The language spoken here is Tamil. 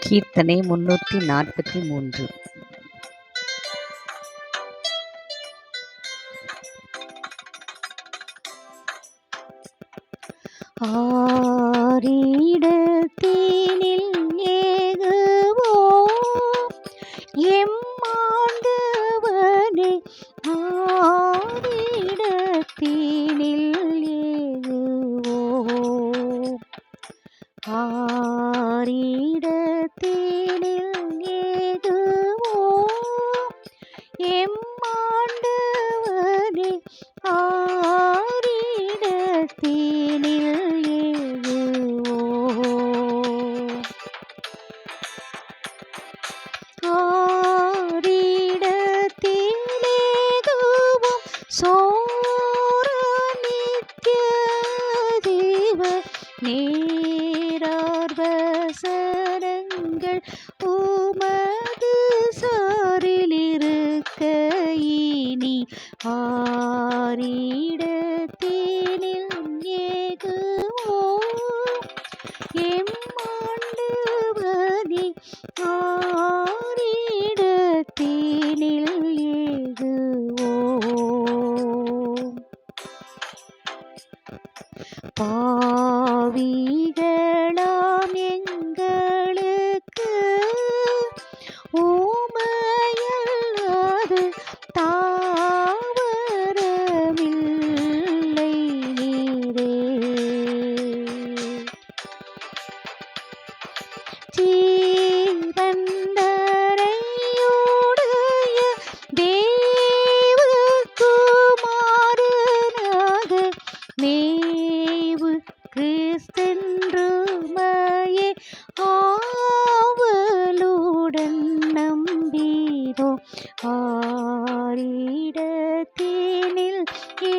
கீர்த்தனை முன்னூற்றி நாற்பத்தி மூன்று. ஆரீட ஆரிடத்தினில் தேனில் வசனங்கள் உமது சாரிலிருக்க இனி ஆரிடத்தினில் ஏகுவோ எம்மாண்டவனே ஆரிடத்தினில் ஏகுவோ பாவி தாவரமில்லை நீரே. ആരിടത്തിനിൽ ഏ